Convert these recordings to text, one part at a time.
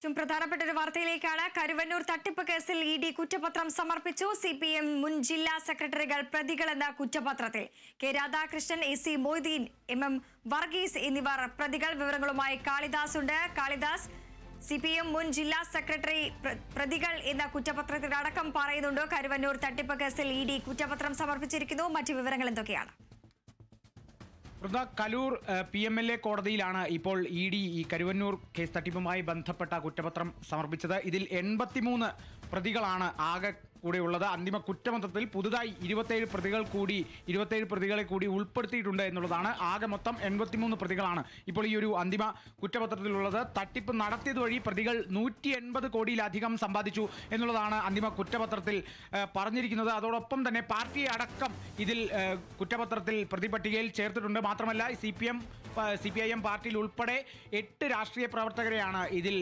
ഏറ്റവും പ്രധാനപ്പെട്ട ഒരു വാർത്തയിലേക്കാണ് കരുവന്നൂർ തട്ടിപ്പ് കേസിൽ ഇ ഡി കുറ്റപത്രം സമർപ്പിച്ചു. സി പി എം മുൻ ജില്ലാ സെക്രട്ടറികൾ പ്രതികളെന്ന കുറ്റപത്രത്തിൽ K Radhakrishnan A C Moideen M M Varghese എന്നിവർ പ്രതികൾ വിവരങ്ങളുമായി കാളിദാസ് ഉണ്ട്. കാളിദാസ് സി പി എം മുൻ ജില്ലാ സെക്രട്ടറി പ്രതികൾ എന്ന കുറ്റപത്രത്തിൽ അടക്കം പറയുന്നുണ്ട്. കരുവന്നൂർ തട്ടിപ്പ് കേസിൽ ഇ ഡി കുറ്റപത്രം സമർപ്പിച്ചിരിക്കുന്നു. മറ്റു വിവരങ്ങൾ എന്തൊക്കെയാണ്? Vrinda Kaloor P M L A കോടതിയിലാണ് ഇപ്പോൾ ഇ ഡി ഈ കരുവന്നൂർ കേസ് തട്ടിപ്പുമായി ബന്ധപ്പെട്ട കുറ്റപത്രം സമർപ്പിച്ചത്. ഇതിൽ എൺപത്തിമൂന്ന് പ്രതികളാണ് ആകെ കൂടെ ഉള്ളത് അന്തിമ കുറ്റപത്രത്തിൽ പുതുതായി ഇരുപത്തേഴ് പ്രതികൾ കൂടി ഇരുപത്തേഴ് പ്രതികളെ കൂടി ഉൾപ്പെടുത്തിയിട്ടുണ്ട് എന്നുള്ളതാണ്. ആകെ മൊത്തം എൺപത്തിമൂന്ന് പ്രതികളാണ് ഇപ്പോൾ ഈ ഒരു അന്തിമ കുറ്റപത്രത്തിലുള്ളത്. തട്ടിപ്പ് നടത്തിയത് വഴി പ്രതികൾ നൂറ്റി എൺപത് കോടിയിലധികം സമ്പാദിച്ചു എന്നുള്ളതാണ് അന്തിമ കുറ്റപത്രത്തിൽ പറഞ്ഞിരിക്കുന്നത്. അതോടൊപ്പം തന്നെ പാർട്ടി അടക്കം ഇതിൽ കുറ്റപത്രത്തിൽ പ്രതിപട്ടികയിൽ ചേർത്തിട്ടുണ്ട്. മാത്രമല്ല C P M C P I M പാർട്ടിയിൽ ഉൾപ്പെടെ എട്ട് രാഷ്ട്രീയ പ്രവർത്തകരെയാണ് ഇതിൽ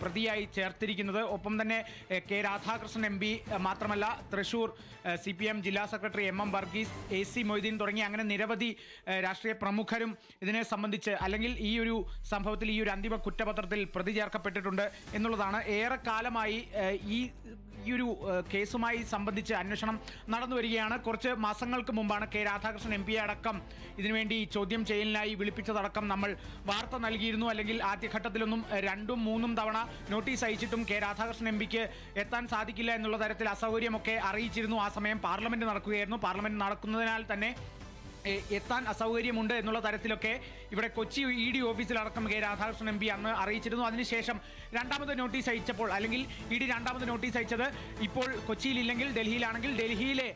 പ്രതിയായി ചേർത്തിരിക്കുന്നത്. ഒപ്പം തന്നെ കെ രാധാകൃഷ്ണൻ എം പി മാത്രമല്ല തൃശൂർ സി പി എം ജില്ലാ secretary M M Varghese A C Moideen തുടങ്ങി അങ്ങനെ നിരവധി രാഷ്ട്രീയ പ്രമുഖരും ഇതിനെ സംബന്ധിച്ച് അല്ലെങ്കിൽ ഈ ഒരു സംഭവത്തിൽ ഈ ഒരു അന്തിമ കുറ്റപത്രത്തിൽ പ്രതി ചേർക്കപ്പെട്ടിട്ടുണ്ട് എന്നുള്ളതാണ് ഏറെക്കാലമായി ഈ ഈ ഒരു കേസുമായി സംബന്ധിച്ച് അന്വേഷണം നടന്നു വരികയാണ്. കുറച്ച് മാസങ്ങൾക്ക് മുമ്പാണ് കെ രാധാകൃഷ്ണൻ എം പി അടക്കം ഇതിനുവേണ്ടി ചോദ്യം ചെയ്യലിനായി വിളിപ്പിച്ചതടക്കം നമ്മൾ വാർത്ത നൽകിയിരുന്നു. അല്ലെങ്കിൽ ആദ്യഘട്ടത്തിലൊന്നും രണ്ടും മൂന്നും തവണ നോട്ടീസ് അയച്ചിട്ടും കെ രാധാകൃഷ്ണൻ എം പിക്ക് എത്താൻ സാധിക്കില്ല എന്നുള്ള തരത്തിൽ അസൗകര്യമൊക്കെ അറിയിച്ചിരുന്നു. ആ സമയം പാർലമെന്റ് നടക്കുകയായിരുന്നു. പാർലമെന്റ് നടക്കുന്നതിനാൽ തന്നെ എത്താൻ അസൗകര്യമുണ്ട് എന്നുള്ള തരത്തിലൊക്കെ ഇവിടെ കൊച്ചി ഇ ഡി ഓഫീസിലടക്കം കെ രാധാകൃഷ്ണൻ എം പി അന്ന് അറിയിച്ചിരുന്നു. അതിനുശേഷം രണ്ടാമത് നോട്ടീസ് അയച്ചപ്പോൾ അല്ലെങ്കിൽ ഇ ഡി രണ്ടാമത് നോട്ടീസ് അയച്ചത് ഇപ്പോൾ കൊച്ചിയിലില്ലെങ്കിൽ ഡൽഹിയിലാണെങ്കിൽ ഡൽഹിയിലെ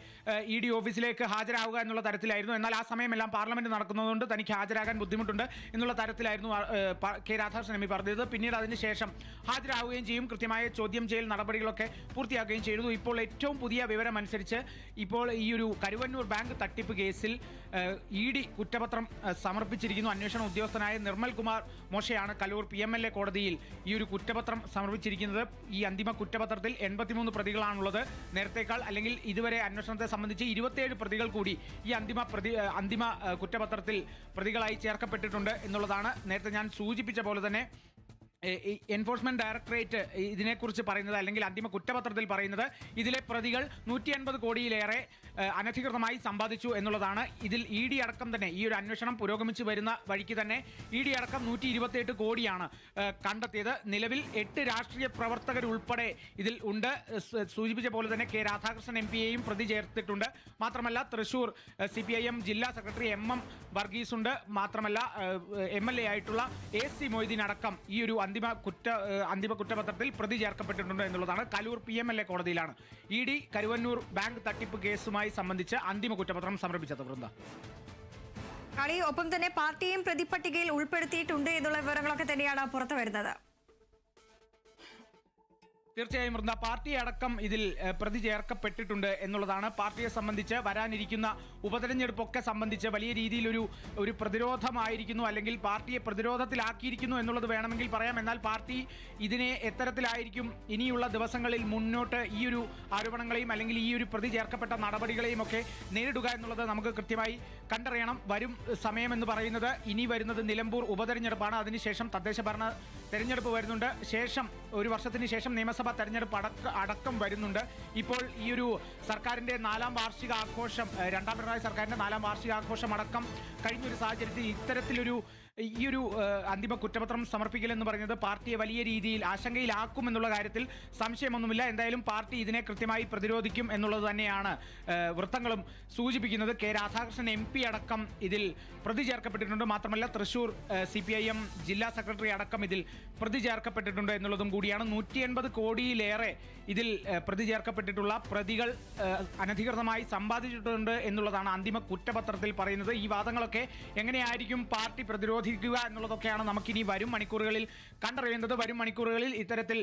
ഇ ഡി ഓഫീസിലേക്ക് ഹാജരാകുക എന്നുള്ള തരത്തിലായിരുന്നു. എന്നാൽ ആ സമയമെല്ലാം പാർലമെന്റ് നടക്കുന്നതുകൊണ്ട് തനിക്ക് ഹാജരാകാൻ ബുദ്ധിമുട്ടുണ്ട് എന്നുള്ള തരത്തിലായിരുന്നു കെ രാധാകൃഷ്ണൻ എം പി പറഞ്ഞത്. പിന്നീട് അതിനുശേഷം ഹാജരാകുകയും ചെയ്യും. കൃത്യമായ ചോദ്യം ചെയ്യൽ നടപടികളൊക്കെ പൂർത്തിയാക്കുകയും ചെയ്തു ഇപ്പോൾ ഏറ്റവും പുതിയ വിവരം അനുസരിച്ച് ഇപ്പോൾ ഈ ഒരു കരുവന്നൂർ ബാങ്ക് തട്ടിപ്പ് കേസിൽ ഇ ഡി കുറ്റപത്രം സമർപ്പിച്ചിരിക്കുന്നു. അന്വേഷണ ഉദ്യോഗസ്ഥനായ Nirmal Kumar മോശയാണ് Kaloor P M L A കോടതിയിൽ ഈ ഒരു കുറ്റപത്രം സമർപ്പിച്ചിരിക്കുന്നത്. ഈ അന്തിമ കുറ്റപത്രത്തിൽ എൺപത്തിമൂന്ന് പ്രതികളാണുള്ളത്. നേരത്തേക്കാൾ അല്ലെങ്കിൽ ഇതുവരെ അന്വേഷണത്തെ സംബന്ധിച്ച് ഇരുപത്തിയേഴ് പ്രതികൾ കൂടി ഈ അന്തിമ പ്രതി അന്തിമ കുറ്റപത്രത്തിൽ പ്രതികളായി ചേർക്കപ്പെട്ടിട്ടുണ്ട് എന്നുള്ളതാണ് നേരത്തെ ഞാൻ സൂചിപ്പിച്ച പോലെ തന്നെ. എൻഫോഴ്സ്മെന്റ് ഡയറക്ടറേറ്റ് ഇതിനെക്കുറിച്ച് പറയുന്നത് അല്ലെങ്കിൽ അന്തിമ കുറ്റപത്രത്തിൽ പറയുന്നത് ഇതിലെ പ്രതികൾ നൂറ്റി അൻപത് കോടിയിലേറെ അനധികൃതമായി സമ്പാദിച്ചു എന്നുള്ളതാണ്. ഇതിൽ ഇ ഡി അടക്കം തന്നെ ഈ ഒരു അന്വേഷണം പുരോഗമിച്ചു വരുന്ന വഴിക്ക് തന്നെ ഇ ഡി അടക്കം നൂറ്റി ഇരുപത്തിയെട്ട് കോടിയാണ് കണ്ടെത്തിയത്. നിലവിൽ എട്ട് രാഷ്ട്രീയ പ്രവർത്തകരുൾപ്പെടെ ഇതിൽ ഉണ്ട്. സൂചിപ്പിച്ച പോലെ തന്നെ കെ രാധാകൃഷ്ണൻ എം പിയെയും പ്രതി ചേർത്തിട്ടുണ്ട്. മാത്രമല്ല Thrissur C P I M ജില്ലാ സെക്രട്ടറി എം എം വർഗീസ് ഉണ്ട് മാത്രമല്ല എം എൽ എ ആയിട്ടുള്ള എ സി മൊയ്തീൻ അടക്കം ഈ ഒരു അന്തിമ കുറ്റ അന്തിമ കുറ്റപത്രത്തിൽ പ്രതി ചേർക്കപ്പെട്ടിട്ടുണ്ട് എന്നുള്ളതാണ്. Kaloor P M L A കോടതിയിലാണ്. ഇ ഡി കരുവന്നൂർ ബാങ്ക് തട്ടിപ്പ് കേസുമായി സംബന്ധിച്ച് അന്തിമ കുറ്റപത്രം സമർപ്പിച്ചത് വൃന്ദ. കളി ഒപ്പം തന്നെ പാർട്ടിയും പ്രതിപട്ടികയിൽ ഉൾപ്പെടുത്തിയിട്ടുണ്ട് എന്നുള്ള വിവരങ്ങളൊക്കെ തന്നെയാണ് പുറത്തു വരുന്നത്. തീർച്ചയായും വൃന്ദ. പാർട്ടി അടക്കം ഇതിൽ പ്രതി ചേർക്കപ്പെട്ടിട്ടുണ്ട് എന്നുള്ളതാണ്. പാർട്ടിയെ സംബന്ധിച്ച് വരാനിരിക്കുന്ന ഉപതെരഞ്ഞെടുപ്പൊക്കെ സംബന്ധിച്ച് വലിയ രീതിയിലൊരു ഒരു പ്രതിരോധമായിരിക്കുന്നു അല്ലെങ്കിൽ പാർട്ടിയെ പ്രതിരോധത്തിലാക്കിയിരിക്കുന്നു എന്നുള്ളത് വേണമെങ്കിൽ പറയാം. എന്നാൽ പാർട്ടി ഇതിനെ എത്തരത്തിലായിരിക്കും ഇനിയുള്ള ദിവസങ്ങളിൽ മുന്നോട്ട് ഈ ഒരു ആരോപണങ്ങളെയും അല്ലെങ്കിൽ ഈ ഒരു പ്രതി ചേർക്കപ്പെട്ട നടപടികളെയും ഒക്കെ നേരിടുക എന്നുള്ളത് നമുക്ക് കൃത്യമായി കണ്ടറിയണം. വരും സമയമെന്ന് പറയുന്നത് ഇനി വരുന്നത് നിലമ്പൂർ ഉപതെരഞ്ഞെടുപ്പാണ്. അതിനുശേഷം തദ്ദേശ ഭരണ തെരഞ്ഞെടുപ്പ് വരുന്നുണ്ട്. ശേഷം ഒരു വർഷത്തിന് ശേഷം നിയമസഭാ തെരഞ്ഞെടുപ്പ് അടക്ക അടക്കം വരുന്നുണ്ട്. ഇപ്പോൾ ഈ ഒരു സർക്കാരിന്റെ നാലാം വാർഷിക ആഘോഷം രണ്ടാം പിണറായി സർക്കാരിന്റെ നാലാം വാർഷിക ആഘോഷം അടക്കം കഴിഞ്ഞൊരു സാഹചര്യത്തിൽ ഇത്തരത്തിലൊരു ഈ ഒരു അന്തിമ കുറ്റപത്രം സമർപ്പിക്കലെന്ന് പറയുന്നത് പാർട്ടിയെ വലിയ രീതിയിൽ ആശങ്കയിലാക്കും എന്നുള്ള കാര്യത്തിൽ സംശയമൊന്നുമില്ല. എന്തായാലും പാർട്ടി ഇതിനെ കൃത്യമായി പ്രതിരോധിക്കും എന്നുള്ളത് തന്നെയാണ് വൃത്തങ്ങളും സൂചിപ്പിക്കുന്നത്. കെ രാധാകൃഷ്ണൻ എം അടക്കം ഇതിൽ പ്രതി ചേർക്കപ്പെട്ടിട്ടുണ്ട്. മാത്രമല്ല Thrissur C P I M ജില്ലാ സെക്രട്ടറി അടക്കം ഇതിൽ പ്രതി ചേർക്കപ്പെട്ടിട്ടുണ്ട് എന്നുള്ളതും കൂടിയാണ്. നൂറ്റി എൺപത് കോടിയിലേറെ ഇതിൽ പ്രതി ചേർക്കപ്പെട്ടിട്ടുള്ള പ്രതികൾ അനധികൃതമായി സമ്പാദിച്ചിട്ടുണ്ട് എന്നുള്ളതാണ് അന്തിമ കുറ്റപത്രത്തിൽ പറയുന്നത്. ഈ വാദങ്ങളൊക്കെ എങ്ങനെയായിരിക്കും പാർട്ടി പ്രതിരോധിക്കുക എന്നുള്ളതൊക്കെയാണ് നമുക്കിനി വരും മണിക്കൂറുകളിൽ കണ്ടറിയേണ്ടത്. വരും മണിക്കൂറുകളിൽ ഇത്തരത്തിൽ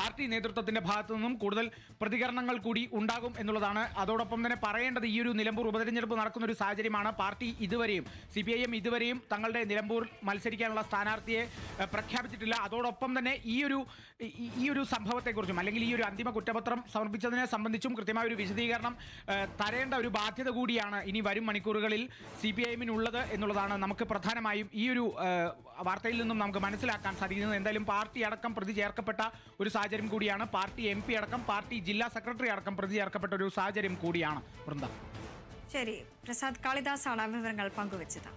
പാർട്ടി നേതൃത്വത്തിന്റെ ഭാഗത്തു നിന്നും കൂടുതൽ പ്രതികരണങ്ങൾ കൂടി ഉണ്ടാകും എന്നുള്ളതാണ്. അതോടൊപ്പം തന്നെ പറയേണ്ടത് ഈ ഒരു നിലമ്പൂർ ഉപതെരഞ്ഞെടുപ്പ് നടക്കുന്ന ഒരു സാഹചര്യമാണ്. പാർട്ടി ഇതുവരെയും സി പി ഐ എം ഇതുവരെയും തങ്ങളുടെ നിലമ്പൂർ മത്സരിക്കാനുള്ള സ്ഥാനാർത്ഥിയെ പ്രഖ്യാപിച്ചിട്ടില്ല. അതോടൊപ്പം തന്നെ ഈ ഒരു ഈ- ഒരു സംഭവത്തെക്കുറിച്ചും അല്ലെങ്കിൽ ഈ ഒരു അന്തിമ കുറ്റപത്രം സമർപ്പിച്ചതിനെ സംബന്ധിച്ചും കൃത്യമായ ഒരു വിശദീകരണം തരേണ്ട ഒരു ബാധ്യത കൂടിയാണ് ഇനി വരും മണിക്കൂറുകളിൽ സി പി ഐ എമ്മിനുള്ളത് എന്നുള്ളതാണ് നമുക്ക് പ്രധാനമായും ഈ ഒരു വാർത്തയിൽ നിന്നും നമുക്ക് മനസ്സിലാക്കാൻ സാധിക്കുന്നത്. എന്തായാലും പാർട്ടി അടക്കം പ്രതി ചേർക്കപ്പെട്ട ഒരു സാഹചര്യം കൂടിയാണ്. പാർട്ടി എം പി അടക്കം പാർട്ടി ജില്ലാ സെക്രട്ടറി അടക്കം പ്രതി ചേർക്കപ്പെട്ട ഒരു സാഹചര്യം കൂടിയാണ് വൃന്ദ ശരി പ്രസാദ് കാളിദാസാണ് വിവരങ്ങൾ പങ്കുവച്ചത്.